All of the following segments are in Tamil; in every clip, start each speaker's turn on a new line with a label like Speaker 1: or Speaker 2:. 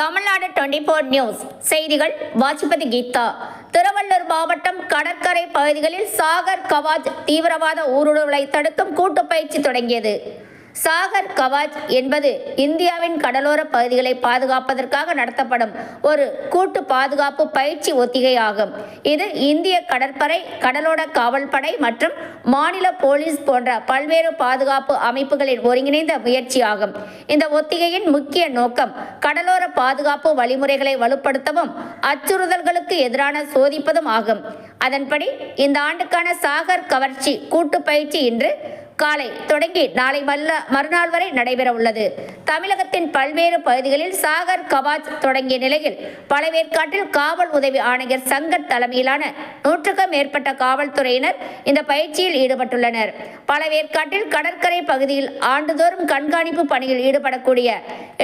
Speaker 1: தமிழ்நாடு டுவெண்டி ஃபோர் நியூஸ் செய்திகள் வாசிப்பது கீதா. திருவள்ளூர் மாவட்டம் கடற்கரை பகுதிகளில் சாகர் கவாஜ் தீவிரவாத ஊடுருவலை தடுக்கும் கூட்டு பயிற்சி தொடங்கியது. சாகர் கவாஜ் என்பது இந்தியாவின் கடலோர பகுதிகளை பாதுகாப்பதற்காக நடத்தப்படும் ஒரு கூட்டு பாதுகாப்பு பயிற்சி ஒத்திகை ஆகும் இது இந்திய கடற்படை கடலோர காவல்படை மற்றும் மாநில போலீஸ் போன்ற பல்வேறு பாதுகாப்பு அமைப்புகளின் ஒருங்கிணைந்த முயற்சியாகும். இந்த ஒத்திகையின் முக்கிய நோக்கம் கடலோர பாதுகாப்பு வழிமுறைகளை வலுப்படுத்தவும் அச்சுறுத்தல்களுக்கு எதிரான சோதிப்பதும் ஆகும். அதன்படி இந்த ஆண்டுக்கான சாகர் கவர்ச்சி கூட்டு பயிற்சி இன்று காலை தொடங்கி நாளை மல்ல மறுநாள் வரை நடைபெற உள்ளது. தமிழகத்தின் பல்வேறு பகுதிகளில் சாகர் கவாஜ் தொடங்கிய நிலையில் பழவேற்காட்டில் காவல் உதவி ஆணையர் சங்கர் தலைமையிலான நூற்றுக்கும் மேற்பட்ட காவல்துறையினர் இந்த பயிற்சியில் ஈடுபட்டுள்ளனர். பழவேற்காட்டில் கடற்கரை பகுதியில் ஆண்டுதோறும் கண்காணிப்பு பணியில் ஈடுபடக்கூடிய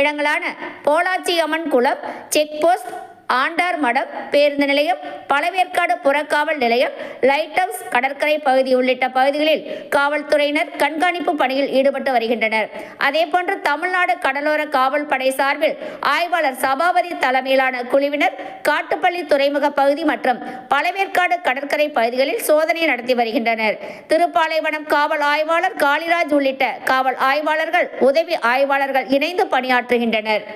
Speaker 1: இடங்களான போலாச்சி அம்மன் குளம் செக் போஸ்ட் ஆண்டார் மடம் பேருந்து நிலையம் பழவேற்காடு புறக்காவல் நிலையம் லைட் ஹவுஸ் கடற்கரை பகுதி உள்ளிட்ட பகுதிகளில் காவல்துறையினர் கண்காணிப்பு பணியில் ஈடுபட்டு வருகின்றனர். அதேபோன்று தமிழ்நாடு கடலோர காவல் படை சார்பில் ஆய்வாளர் சபாபதி தலைமையிலான குழுவினர் காட்டுப்பள்ளி துறைமுக பகுதி மற்றும் பழவேற்காடு கடற்கரை பகுதிகளில் சோதனை நடத்தி வருகின்றனர். திருப்பாலைவனம் காவல் ஆய்வாளர் காளிராஜ் உள்ளிட்ட காவல் ஆய்வாளர்கள் உதவி ஆய்வாளர்கள் இணைந்து பணியாற்றுகின்றனர்.